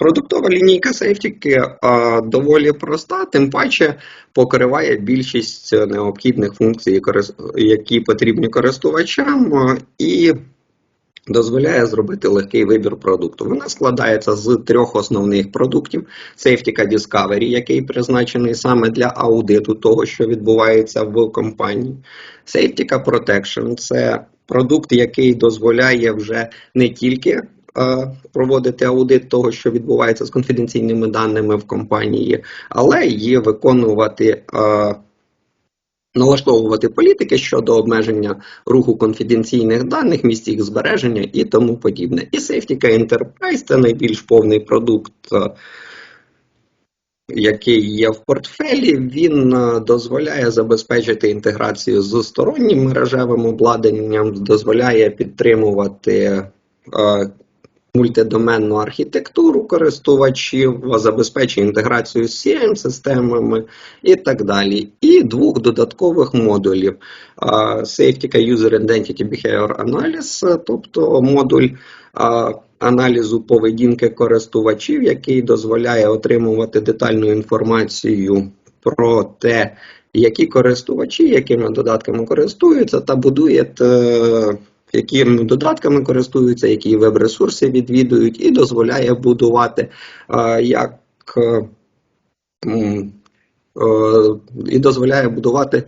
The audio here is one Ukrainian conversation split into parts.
Продуктова лінійка сейфтіки доволі проста, тим паче покриває більшість необхідних функцій, які потрібні користувачам, і дозволяє зробити легкий вибір продукту. Вона складається з трьох основних продуктів: Safety Discovery, який призначений саме для аудиту того, що відбувається в компанії. Safety Protection – це продукт, який дозволяє вже не тільки е, проводити аудит того, що відбувається з конфіденційними даними в компанії, але й виконувати. е, Налаштовувати політики щодо обмеження руху конфіденційних даних, місць їх збереження і тому подібне. І Safety Enterprise – це найбільш повний продукт, е, який є в портфелі. Він е, дозволяє забезпечити інтеграцію з стороннім мережевим обладнанням, дозволяє підтримувати е, мультидоменну архітектуру користувачів, забезпечує інтеграцію з CRM-системами і так далі. І двох додаткових модулів: Safety User Identity Behavior Analysis, тобто модуль аналізу поведінки користувачів, який дозволяє отримувати детальну інформацію про те, які користувачі, якими додатками користуються, та будує е, якими додатками користуються, які веб-ресурси відвідують, і дозволяє будувати е, як е, е, і дозволяє будувати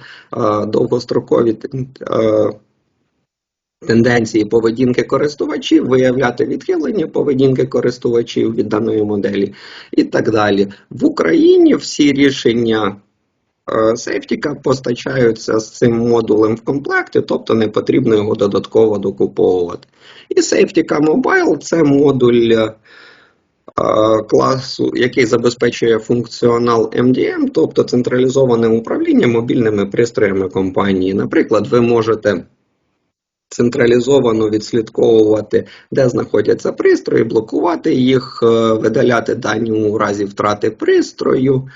довгострокові тенденції поведінки користувачів, виявляти відхилення поведінки користувачів від даної моделі і так далі. В Україні всі рішення Сейфтіка постачаються з цим модулем в комплекті, тобто не потрібно його додатково докуповувати. І Safetica Mobile це модуль е, класу, який забезпечує функціонал MDM, тобто централізоване управління мобільними пристроями компанії. Наприклад, ви можете централізовано відслідковувати, де знаходяться пристрої, блокувати їх, е, видаляти дані у разі втрати пристрою.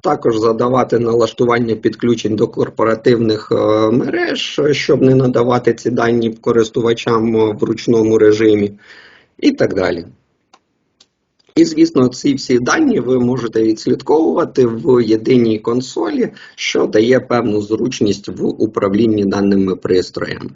Також задавати налаштування підключень до корпоративних е, мереж, щоб не надавати ці дані користувачам е, в ручному режимі, і так далі. І, звісно, ці всі дані ви можете відслідковувати в єдиній консолі, що дає певну зручність в управлінні даними пристроями.